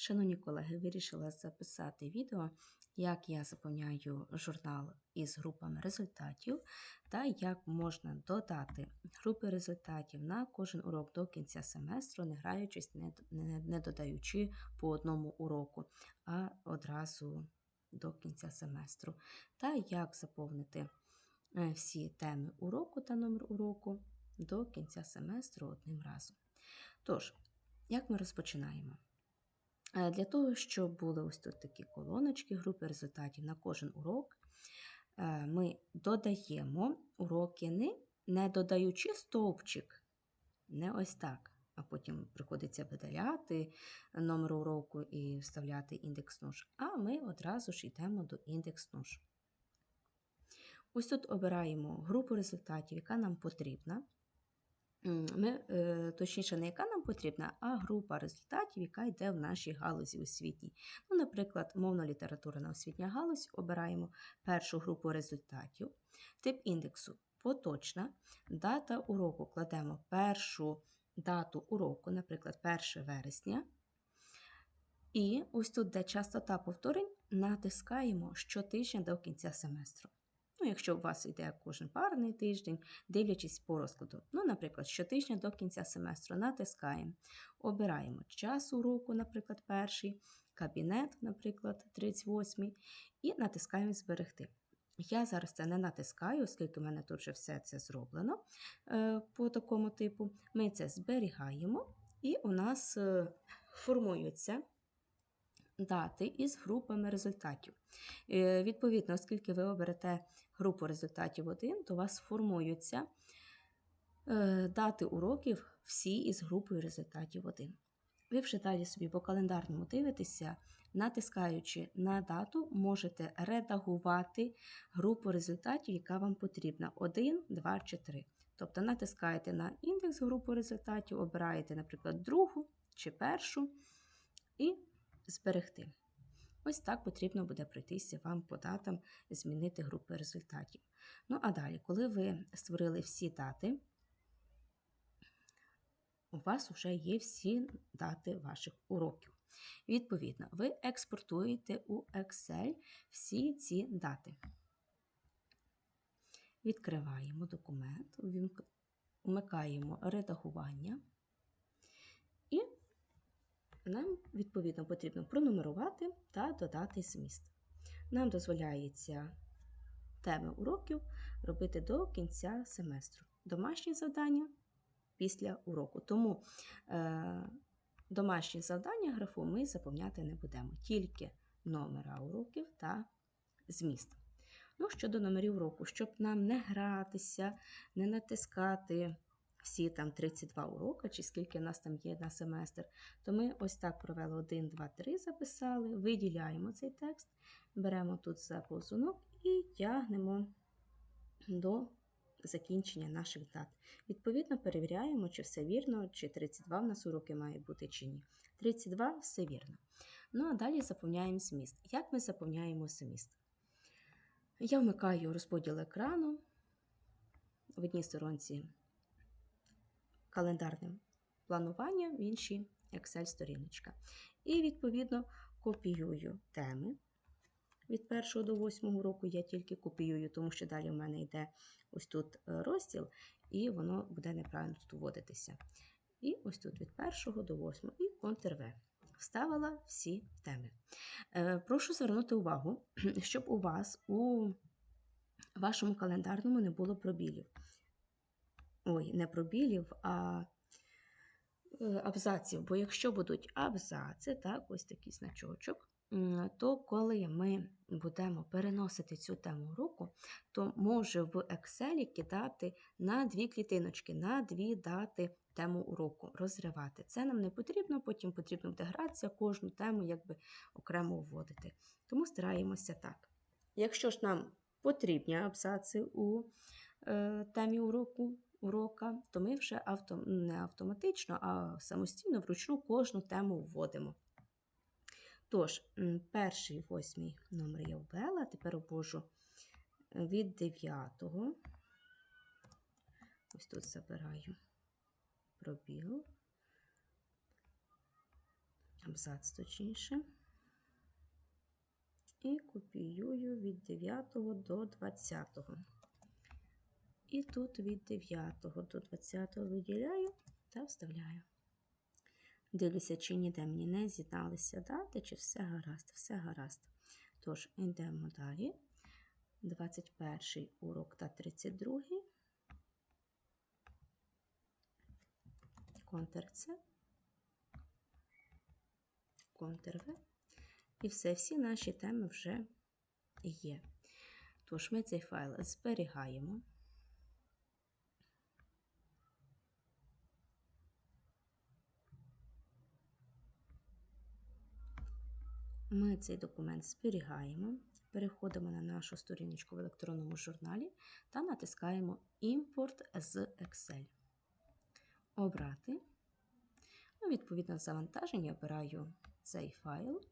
Шановні колеги, вирішила записати відео, як я заповняю журнал із групами результатів та як можна додати групи результатів на кожен урок до кінця семестру, не граючись, не, не, не додаючи по одному уроку, а одразу до кінця семестру, та як заповнити е, всі теми уроку та номер уроку до кінця семестру одним разом. Тож, як ми розпочинаємо? Е, Для того, щоб були ось тут такі колоночки, групи результатів на кожен урок, е, ми додаємо уроки не, не додаючи стовпчик, не ось так, а потім приходиться видаляти номер уроку і вставляти індекс нож, а ми одразу ж йдемо до індекс нож. Ось тут обираємо групу результатів, яка нам потрібна. Ми, е, точніше, не яка нам потрібна, а група результатів, яка йде в нашій галузі освітній. Ну, наприклад, мовно-літературна освітня галузь обираємо першу групу результатів, тип індексу поточна, дата уроку кладемо першу дату уроку, наприклад, 1 вересня. І ось тут, де частота повторень, натискаємо щотижня до кінця семестру. Ну, якщо у вас йде кожен парний тиждень, дивлячись по розкладу. Ну, наприклад, щотижня до кінця семестру натискаємо, обираємо час уроку, наприклад, перший, кабінет, наприклад, 38, і натискаємо Зберегти. Я зараз це не натискаю, оскільки в мене тут вже все це зроблено е, по такому типу. Ми це зберігаємо, і у нас е, формуються дати із групами результатів. Е, Відповідно, оскільки ви оберете групу результатів 1, то у вас формуються е, дати уроків всі із групою результатів 1. Ви вже далі собі по календарному дивитеся, натискаючи на дату, можете редагувати групу результатів, яка вам потрібна: 1, 2 чи 3. Тобто натискаєте на індекс групи результатів, обираєте, наприклад, другу чи першу і зберегти. Ось так потрібно буде пройтися вам по датам, змінити групи результатів. Ну, а далі, коли ви створили всі дати, у вас вже є всі дати ваших уроків. Відповідно, ви експортуєте у Excel всі ці дати. Відкриваємо документ, вмикаємо редагування. Нам, відповідно, потрібно пронумерувати та додати зміст. Нам дозволяється теми уроків робити до кінця семестру. Домашні завдання після уроку. Тому е, домашні завдання графу ми заповняти не будемо, тільки номера уроків та зміст. Ну, щодо номерів уроку, щоб нам не гратися, не натискати всі там 32 уроки, чи скільки нас там є на семестр, то ми ось так провели 1, 2, 3, записали, виділяємо цей текст, беремо тут за повзунок і тягнемо до закінчення наших дат. Відповідно, перевіряємо, чи все вірно, чи 32 в нас уроки має бути, чи ні. 32 все вірно. Ну, а далі заповняємо зміст. Як ми заповняємо зміст? Я вмикаю розподіл екрану в одній сторонці календарне планування, в іншій Excel-сторіночка. І, відповідно, копіюю теми. Від 1 до 8 року я тільки копіюю, тому що далі в мене йде ось тут е, розділ, і воно буде неправильно тут вводитися. І ось тут від 1 до 8 і Ctrl-V. Вставила всі теми. Е, прошу звернути увагу, щоб у вас у вашому календарному не було пробілів. Ой, не пробілів, а е, абзаців. Бо якщо будуть абзаци, так, ось такий значочок, то коли ми будемо переносити цю тему уроку, то може в Excel кидати на дві клітиночки, на дві дати тему уроку, розривати. Це нам не потрібно, потім потрібно буде кожну тему якби окремо вводити. Тому стараємося так. Якщо ж нам потрібні абзаци у е, темі уроку, урока, то ми вже авто, не автоматично, а самостійно вручну кожну тему вводимо. Тож, перший восьмий номер я ввела, тепер обвожу від 9. Ось тут забираю пробіл. абзац точніше. І копіюю від 9 до 20. І тут від 9 до 20 виділяю та вставляю. Дивлюся, чи ніде мені не з'єдналися дати, чи все гаразд, все гаразд. Тож, йдемо далі. 21 урок та 32. Контр С, контр В. І все, всі наші теми вже є. Тож ми цей файл зберігаємо. Ми цей документ зберігаємо, переходимо на нашу сторіночку в електронному журналі та натискаємо Імпорт з Excel. Обрати. Ну, Відповідно, завантаження обираю цей файл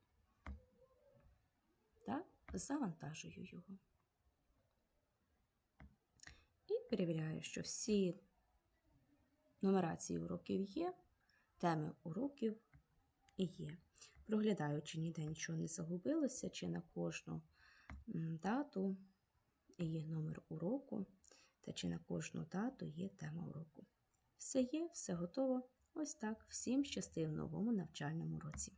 та завантажую його. І перевіряю, що всі нумерації уроків є, теми уроків є. Проглядаю, чи ніде нічого не загубилося, чи на кожну дату є номер уроку, та чи на кожну дату є тема уроку. Все є, все готово. Ось так. Всім щасти в новому навчальному році.